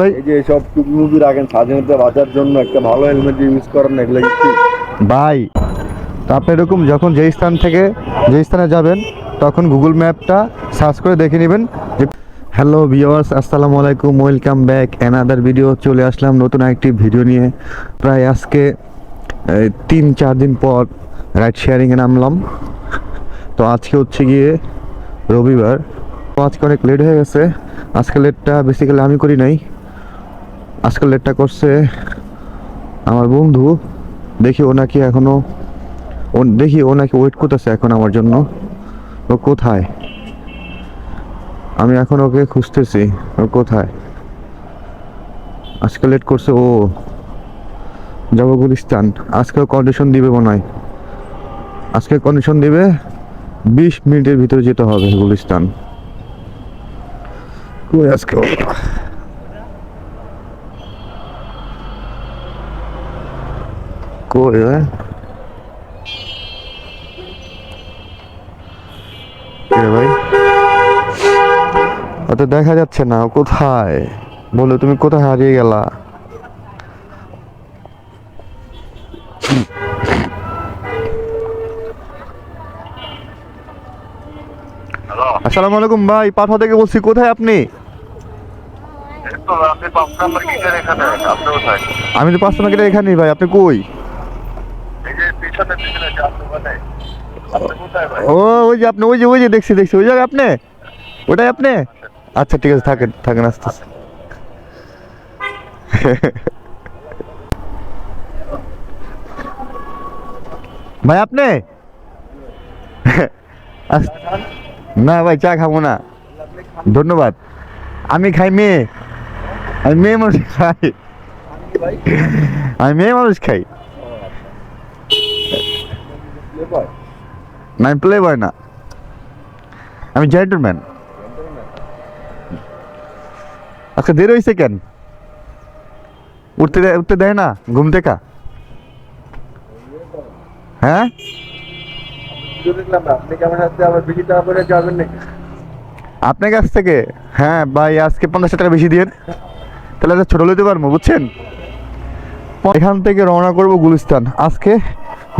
ভাই। এই যে সব টুকমুকি রাখেন স্বাধীনতা বাঁচার জন্য একটা ভালো হেলমেট ইউজ করেন এগুলো কি? ভাই তো আপনি এরকম যখন যেই স্থান থেকে যেই স্থানে যাবেন তখন গুগল ম্যাপটা সার্চ করে দেখে নেবেন যে হ্যালো ভিওয়ার্স আসসালামু আলাইকুম ওয়েলকাম ব্যাক অ্যানাদার ভিডিও চলে আসলাম নতুন একটি ভিডিও নিয়ে। প্রায় আজকে এই, তিন চার দিন পর রাইড শেয়ারিংয়ে নামলাম। তো আজকে হচ্ছে গিয়ে রবিবার। তো আজকে অনেক লেট হয়ে গেছে। আজকে লেটটা বেসিক্যালি আমি করি নাই। আজকে লেটটা করছে আমার বন্ধু, দেখি ও নাকি এখনও, ও দেখি ও নাকি ওয়েট করতেছে এখন আমার জন্য। ও কোথায়? আমি এখন ওকে খুঁজতেছি, ও কোথায়? আজকে লেট করছে ও। যাব গুলিস্তান, আজকে কন্ডিশন দিবে মনে হয়। আজকে কন্ডিশন দিবে বিশ মিনিটের ভিতরে যেতে হবে গুলিস্তান। আজকে কই? কে ভাই? তো দেখা যাচ্ছে না কোথায়? বলে তুমি কোথায় হারিয়ে গেলা? আসসালামু আলাইকুম ভাই পাঠা থেকে বলছি কোথায় আপনি? এখানে আমি তো পাঁচটা মার্কেটের এখানেই ভাই আপনি কই এই যে পিছনে পিছনে চার দোকানে আপনি কোথায় ভাই ও, ওই যে আপনি, ওই যে ওই যে দেখছি দেখছি। ওই জায়গায় আপনি? ওটাই আপনি? আচ্ছা ঠিক আছে, থাকেন থাকেন আস্তে আস্তে ভাই, আপনি? আস- না ভাই, চা খাব না। ধন্যবাদ। আমি খাই মেয়ে। আমি মেয়ে মানুষ খাই। আমি মেয়ে মানুষ খাই। না আমি প্লে বয় না। আমি জেন্টলম্যান আচ্ছা দেরি হয়েছে কেন? উঠতে উঠতে দেয় না? ঘুম থেকে? হ্যাঁ? আপনার কাছ থেকে? হ্যাঁ ভাই আজকে পঞ্চাশ টাকা বেশি দিন তাহলে ছোটো লইতে পারব বুঝছেন? এখান থেকে রওনা করব গুলিস্তান। আজকে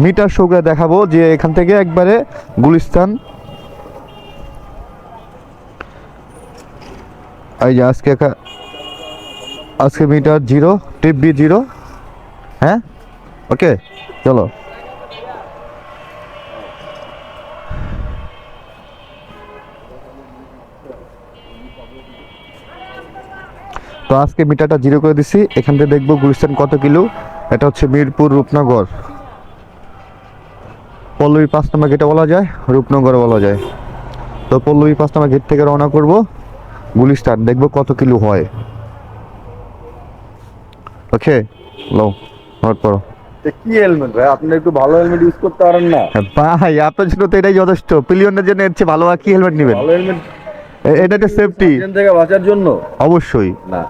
মিটার শো করে দেখাবো যে এখান থেকে একবারে গুলিস্তান। এই যে আজকে আজকে meter zero, tip B zero. হ্যাঁ? ওকে, চলো। তো আজকে মিটারটা জিরো করে দিছি, এখান থেকে দেখব গুলিস্তান কত কিলো। এটা হচ্ছে মিরপুর রূপনগর। পল্লবী পাঁচ নম্বর গেটে বলা যায় রূপনগর বলা যায়। তো পল্লবী পাঁচ নম্বর গেট থেকে রওনা করব গুলিস্তান দেখব কত কিলো হয়। ওকে লো নোট করো কি হেলমেট ভাই? আপনি একটু ভালো হেলমেট ইউজ করতে পারেন না। ভাই আপনার জন্য তো এটাই যথেষ্ট। পিলিয়নের জন্য এর চেয়ে ভালো আর কি হেলমেট নেবেন? ভালো হেলমেট এটা একটা সেফটি থেকে বাঁচার জন্য? অবশ্যই। না।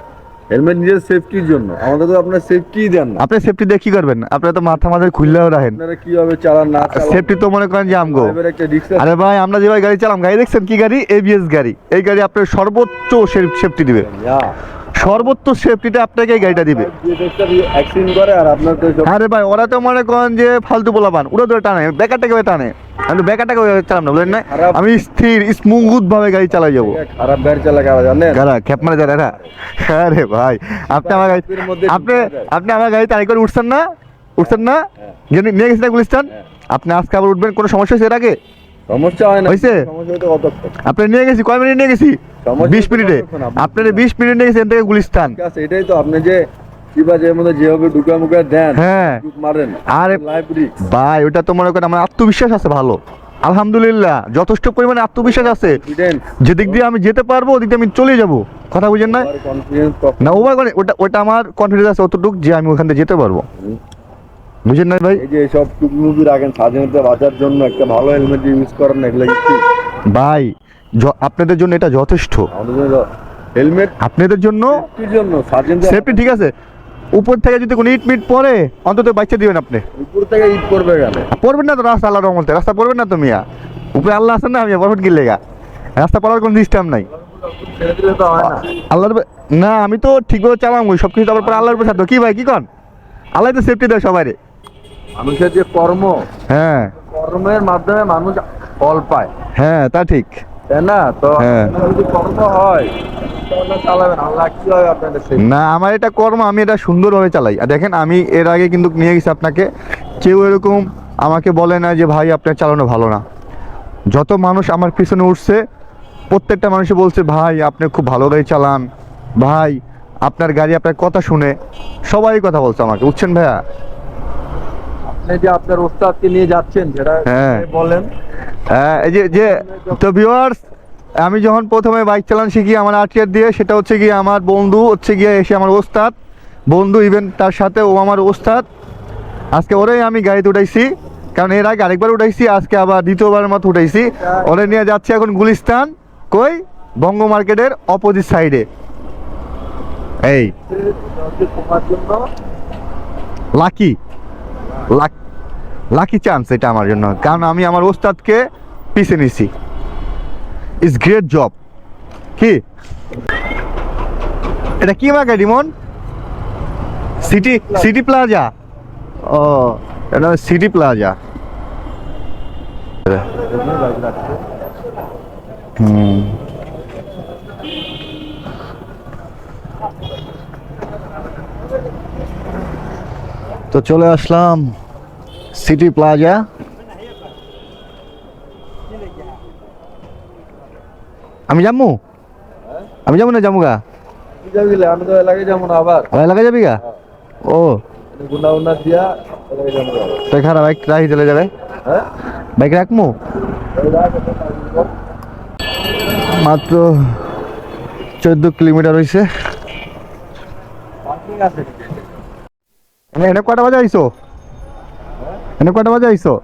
হেলমেট নিজের সেফটির জন্য। আমাদের তো আপনার সেফটি দেন না। আপনি সেফটি দিয়ে কি করবেন? আপনারা তো মাথা মাথায় খুললেও রাখেন। আপনারা কীভাবে চালান না সেফটি তো মনে করেন যে আমগো। একটা আরে ভাই আমরা যেভাবে গাড়ি চালাম গাড়ি দেখছেন কি গাড়ি? এবিএস গাড়ি। এই গাড়ি আপনার সর্বোচ্চ সেফটি দিবে। সর্বোচ্চ সেফটিটা আপনাকে এই গাড়িটা দিবে। আর তো ভাই ওরা তো মনে করেন যে ফালতু পোলাপান। ওরা ধরে টানে বেকারটাকে টানে। আমি বেকারটাকে চালাম না বুঝলেন না? আমি স্থির স্মুথ ভাবে গাড়ি চালাই যাব। খারাপ গাড়ি চালা কারা জানেন? মারে যায় না আরে ভাই আপনি আমার গাড়ি আপনি আপনি আমার গাড়ি তাই করে উঠছেন না? উঠছেন না? গিয়ে নিয়ে গেছেন গুলিস্তান? হ্যাঁ। আপনি আজকে আবার উঠবেন কোনো সমস্যা হয়েছে এর আগে? সমস্যা হয় না। হয়েছে? আপনি নিয়ে গেছি কয় মিনিট নিয়ে গেছি? বিশ মিনিটে। আপনি- আপনার বিশ মিনিট নিয়ে গেছি এখান থেকে গুলিস্তান। ঠিক আছে এটাই তো আপনি যে হ্যাঁ। ভাই ওটা তো মনে করেন আমার আত্মবিশ্বাস আছে ভালো। আলহামদুলিল্লাহ যথেষ্ট পরিমাণে আত্মবিশ্বাস আছে। যেদিক দিয়ে আমি যেতে পারব ওদিক দিয়ে আমি চলে যাব। কথা বুঝেন না না ওভার ওটা ওটা আমার কনফিডেন্স আছে অতটুকু যে আমি ওখান থেকে যেতে পারব। বুঝেন না ভাই? এই যে সব টুকমুকি রাখেন স্বাধীনতা বাঁচার জন্য একটা ভালো হেলমেট ইউজ করেন না এগুলো ভাই আপনাদের জন্য এটা যথেষ্ট। হেলমেট আপনাদের জন্য সেফটি ঠিক আছে। উপর থেকে যদি কোনো ইট মিট পরে অন্তত বাচ্চা দিবেন আপনি। উপর থেকে ইট পড়বে কেন? পড়বেন না তো রাস্তা আল্লাহ রহমতে রাস্তা পড়বেন না তো মিয়া? উপরে আল্লাহ আছেন না মিয়া? পড়বেন কি লেগা রাস্তা পড়ার কোনো সিস্টেম নাই। তো আল্লাহর না আমি তো ঠিকভাবে চালাম ওই সব কিছু তারপর পরে আল্লাহর উপর ছাড়তো কি ভাই কি কন? আল্লাহ তো সেফটি দেয় সবাই মানুষের যে কর্ম হ্যাঁ। কর্মের মাধ্যমে মানুষ ফল পায়। হ্যাঁ তা ঠিক। তাই না? তো হ্যাঁ। যদি কর্ম না আমার এটা কর্ম আমি এটা সুন্দরভাবে চালাই। আর দেখেন আমি এর আগে কিন্তু নিয়ে গেছি আপনাকে। কেউ এরকম আমাকে বলে না যে ভাই আপনার চালানো ভালো না। যত মানুষ আমার পিছনে উঠছে প্রত্যেকটা মানুষই বলছে ভাই আপনি খুব ভালো গাড়ি চালান। ভাই আপনার গাড়ি আপনার কথা শুনে সবাই কথা বলছে আমাকে। বুঝছেন ভাইয়া? আপনি যে আপনার ওস্তাদকে নিয়ে যাচ্ছেন হ্যাঁ। বলেন। হ্যাঁ এই যে যে তো ভিউয়ার্স আমি যখন প্রথমে বাইক চালান শিখি আমার আর্টিয়ার দিয়ে সেটা হচ্ছে গিয়ে আমার বন্ধু হচ্ছে গিয়ে এসে আমার ওস্তাদ বন্ধু ইভেন তার সাথে ও আমার ওস্তাদ। আজকে ওরাই আমি গাড়িতে উঠাইছি কারণ এর আগে আরেকবার উঠাইছি আজকে আবার দ্বিতীয়বার মতো উঠাইছি। ওরা নিয়ে যাচ্ছে এখন গুলিস্তান কই? বঙ্গ মার্কেটের অপোজিট সাইডে এই। লাকি লাকি চান্স এটা আমার জন্য। কারণ আমি আমার ওস্তাদকে পিছে নিছি। ইজ গ্রেট জব কি? এটা কি market Rimon? City city plaza ও, এটা সিটি প্লাজা হুম। তো চলে আসলাম সিটি প্লাজা। আমি যাব আমি যাব না যাব গা কি যাবি গেলে? আমি তো এলাকায় যাব না আবার। এলাকায় যাবি গা? ও। তো বাইক রাখি চলে যাবে। হ্যাঁ? বাইক রাখব মাত্র চোদ্দ কিলোমিটার হয়েছে আছে। এনে এনে কটা বাজে আইসো এনে কটা বাজে আইসো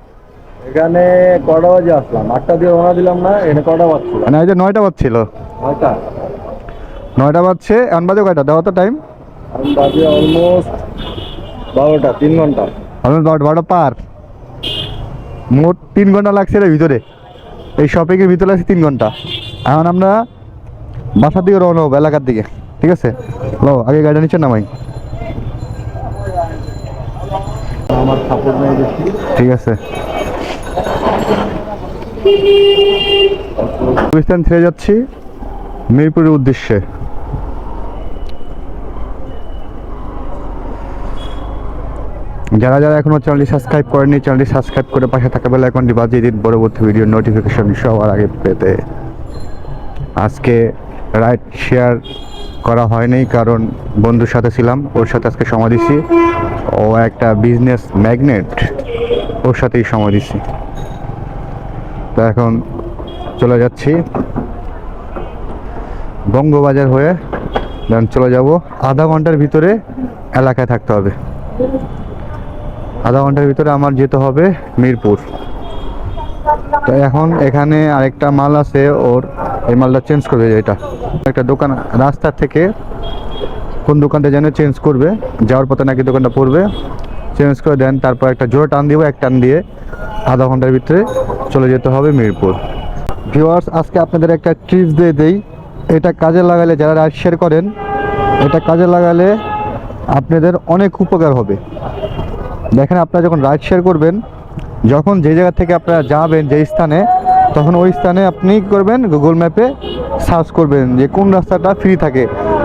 এখানে কটা বাজে আসলাম? আটটা দিয়ে রওনা দিলাম না এখানে কটা বাজছিল? মানে এই যে নয়টা বাজছিল। নয়টা। নয়টা বাজছে এখন বাজে কয়টা? দেওয়া তো টাইম আমি বাজে অলমোস্ট বারোটা তিন ঘণ্টা। আমি বারোটা বারোটা পার। মোট তিন ঘণ্টা লাগছে এর ভিতরে। এই শপিংয়ের ভিতরে লাগছে তিন ঘণ্টা। এখন আমরা বাসার দিকে রওনা হব এলাকার দিকে। ঠিক আছে? লো আগে গাড়িটা নিচে নামাই। আমার সাপোর্ট নেই বেশি। ঠিক আছে। গুলিস্তান ছেড়ে যাচ্ছি, মিরপুরের উদ্দেশ্যে। যারা যারা এখনও চ্যানেলটি সাবস্ক্রাইব করেনি চ্যানেলটি সাবস্ক্রাইব করে পাশে থাকা বেলা আইকনটি বাজিয়ে দিন। পরবর্তী ভিডিওর নোটিফিকেশন সবার আগে পেতে। আজকে রাইড শেয়ার করা হয়নি, কারণ বন্ধুর সাথে ছিলাম, ওর সাথে আজকে সময় দিছি। ও একটা বিজনেস ম্যাগনেট ওর সাথেই সময় দিছি। তো এখন চলে যাচ্ছি। বঙ্গবাজার হয়ে দেন চলে যাব। আধা ঘণ্টার ভিতরে এলাকায় থাকতে হবে। আধা ঘণ্টার ভিতরে আমার যেতে হবে মিরপুর। তো এখন এখানে আরেকটা মাল আছে ওর এই মালটা চেঞ্জ করবে এটা। একটা দোকান রাস্তা থেকে কোন দোকানটা যেন চেঞ্জ করবে, যাওয়ার পথে নাকি দোকানটা পড়বে চেঞ্জ করে দেন, তারপর একটা জোরে টান দিব, এক টান দিয়ে আধা ঘণ্টার ভিতরে চলে যেতে হবে মিরপুর। ভিউয়ার্স আজকে আপনাদের একটা টিপস দিয়ে দেই। এটা কাজে লাগালে যারা রাইড শেয়ার করেন, এটা কাজে লাগালে আপনাদের অনেক উপকার হবে। দেখেন, আপনারা যখন রাইড শেয়ার করবেন, যখন যে জায়গা থেকে আপনারা যাবেন, যে স্থানে তখন ওই স্থানে আপনি করবেন গুগল ম্যাপে সার্চ করবেন যে কোন রাস্তাটা ফ্রি থাকে।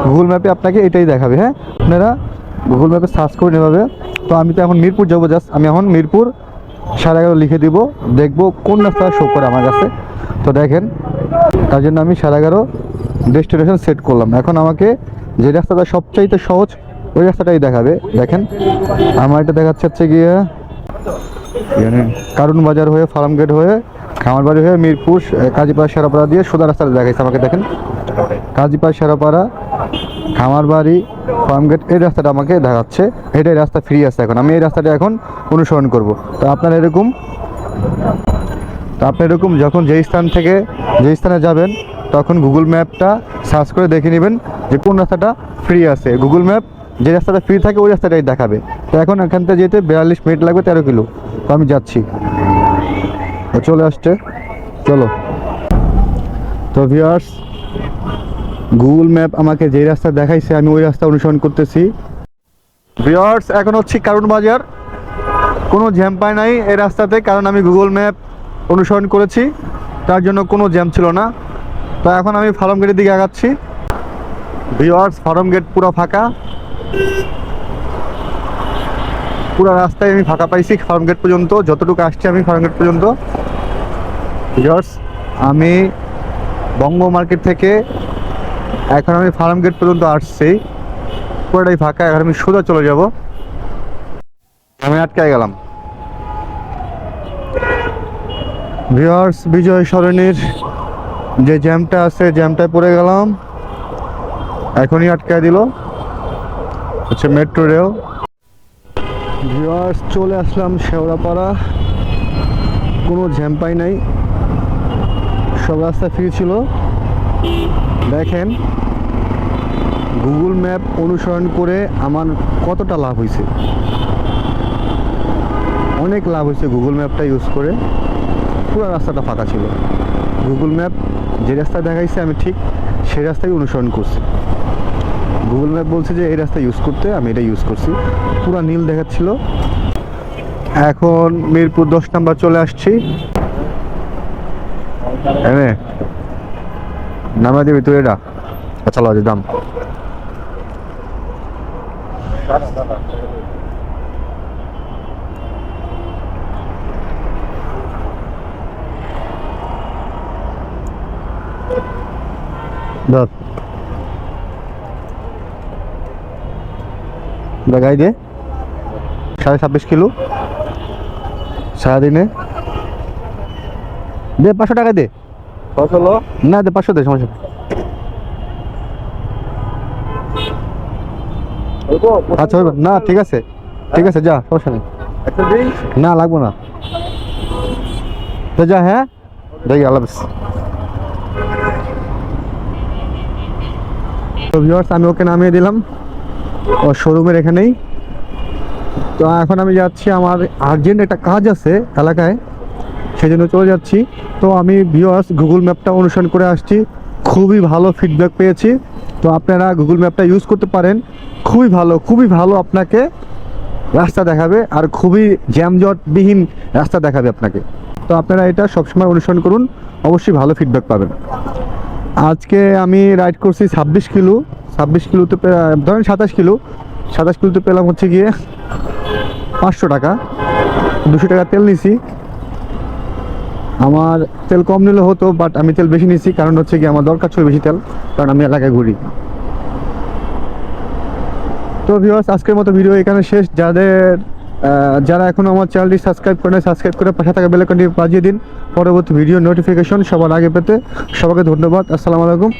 গুগল ম্যাপে আপনাকে এটাই দেখাবে হ্যাঁ? আপনারা গুগল ম্যাপে সার্চ করে নেবে তো আমি তো এখন মিরপুর যাব জাস্ট আমি এখন মিরপুর সাড়ে এগারো লিখে দিব। দেখব কোন রাস্তা শো করে আমার কাছে। তো দেখেন, তার জন্য আমি সাড়ে এগারো ডেস্টিনেশন সেট করলাম। এখন আমাকে যে রাস্তাটা সবচাইতে সহজ, ওই রাস্তাটাই দেখাবে। দেখেন, আমার এটা দেখাচ্ছে হচ্ছে গিয়ে এখানে কারণ বাজার হয়ে ফার্ম গেট হয়ে খামারবাড়ি হয়ে মিরপুর কাজীপাড়া সেরাপাড়া দিয়ে সোজা রাস্তাটা দেখাইছে, আমাকে দেখেন। কাজীপাড়া সেরাপাড়া খামারবাড়ি ফার্ম গেট এই রাস্তাটা আমাকে দেখাচ্ছে। এটাই রাস্তা ফ্রি আছে এখন। আমি এই রাস্তাটা এখন অনুসরণ করব। তো আপনারা এরকম তো আপনি এরকম যখন যেই স্থান থেকে যেই স্থানে যাবেন, তখন গুগল ম্যাপটা সার্চ করে দেখে নেবেন যে কোন রাস্তাটা ফ্রি আছে। গুগল ম্যাপ যে রাস্তাটা ফ্রি থাকে, ওই রাস্তাটাই দেখাবে। তো এখন এখান থেকে যেতে বিয়াল্লিশ মিনিট লাগবে তেরো কিলো। তো আমি যাচ্ছি। চলে আসছে। চলো। তো ভিউয়ার্স গুগল ম্যাপ আমাকে যেই রাস্তা দেখাইছে, আমি ওই রাস্তা অনুসরণ করতেছি। ভিওয়ার্স এখন হচ্ছে কারণ বাজার। কোনো জ্যাম পায় নাই এই রাস্তাতে, কারণ আমি গুগল ম্যাপ অনুসরণ করেছি। তার জন্য কোনো জ্যাম ছিল না। তো এখন আমি ফার্ম গেটের দিকে আগাচ্ছি। ভিওয়ার্স ফার্ম গেট পুরো ফাঁকা। পুরো রাস্তায় আমি ফাঁকা পাইছি ফার্ম গেট পর্যন্ত। যতটুকু আসছি আমি ফার্ম গেট পর্যন্ত। ভিওয়ার্স আমি বঙ্গ মার্কেট থেকে এখন আমি ফার্ম গেট পর্যন্ত আসছি। পুরোটাই ফাঁকা, এখন আমি সোজা চলে যাব। আমি আটকায় গেলাম। ভিওয়ার্স বিজয় সরণির যে জ্যামটা আছে, জ্যামটায় পড়ে গেলাম। এখনই আটকায় দিল। হচ্ছে মেট্রো রেল ভিওয়ার্স চলে আসলাম শেওড়াপাড়া। কোনো জ্যাম পাই নাই। সব রাস্তা ফ্রি ছিল। দেখেন গুগল ম্যাপ অনুসরণ করে আমার কতটা লাভ হয়েছে। অনেক লাভ হয়েছে গুগল ম্যাপটা ইউজ করে। পুরো রাস্তাটা ফাঁকা ছিল। গুগল ম্যাপ যে রাস্তা দেখাইছে, আমি ঠিক সেই রাস্তায় অনুসরণ করছি। গুগল ম্যাপ বলছে যে, এই রাস্তা ইউজ করতে, আমি এটা ইউজ করছি। পুরো নীল দেখাচ্ছিল। এখন মিরপুর দশ নাম্বার চলে আসছি। এনে নামা দিবি তুই এটা। আচ্ছা দাম। ধর। লাগাই দে। সাড়ে ছাব্বিশ কিলো। সারাদিনে দে পাঁচশো টাকা দে। না দে পাঁচশো দে সমস্যা আচ্ছা না ঠিক আছে। ঠিক আছে যা সমস্যা নেই। না লাগবো না। তো যা হ্যাঁ। দেখি আল্লাহ তো ভিউয়ার্স আমি ওকে নামিয়ে দিলাম। ও শোরুমের এখানেই। তো এখন আমি যাচ্ছি আমার আর্জেন্ট একটা কাজ আছে এলাকায়। সেই জন্য চলে যাচ্ছি। তো আমি ভিউয়ার্স গুগল ম্যাপটা অনুসরণ করে আসছি। খুবই ভালো ফিডব্যাক পেয়েছি। তো আপনারা গুগল ম্যাপটা ইউজ করতে পারেন। খুবই ভালো খুবই ভালো আপনাকে রাস্তা দেখাবে আর খুবই জ্যামজটবিহীন রাস্তা দেখাবে আপনাকে। তো আপনারা এটা সবসময় অনুসরণ করুন, অবশ্যই ভালো ফিডব্যাক পাবেন। আজকে আমি রাইড করছি ছাব্বিশ কিলো। ছাব্বিশ কিলোতে ধরেন সাতাশ কিলো। সাতাশ কিলোতে পেলাম হচ্ছে গিয়ে পাঁচশো টাকা। দুশো টাকা তেল নিছি। আমার তেল কম নিলে হতো বাট আমি তেল বেশি নিছি কারণ হচ্ছে কি আমার দরকার ছিল বেশি তেল, কারণ আমি এলাকায় ঘুরি। তো ভিউয়ার্স আজকের মতো ভিডিও এখানে শেষ। যাদের যারা এখনও আমার চ্যানেলটি সাবস্ক্রাইব করে সাবস্ক্রাইব করে পাশে থাকা বেলাকনটি বাজিয়ে দিন। পরবর্তী ভিডিও নোটিফিকেশন সবার আগে পেতে সবাইকে ধন্যবাদ। আসসালামু আলাইকুম।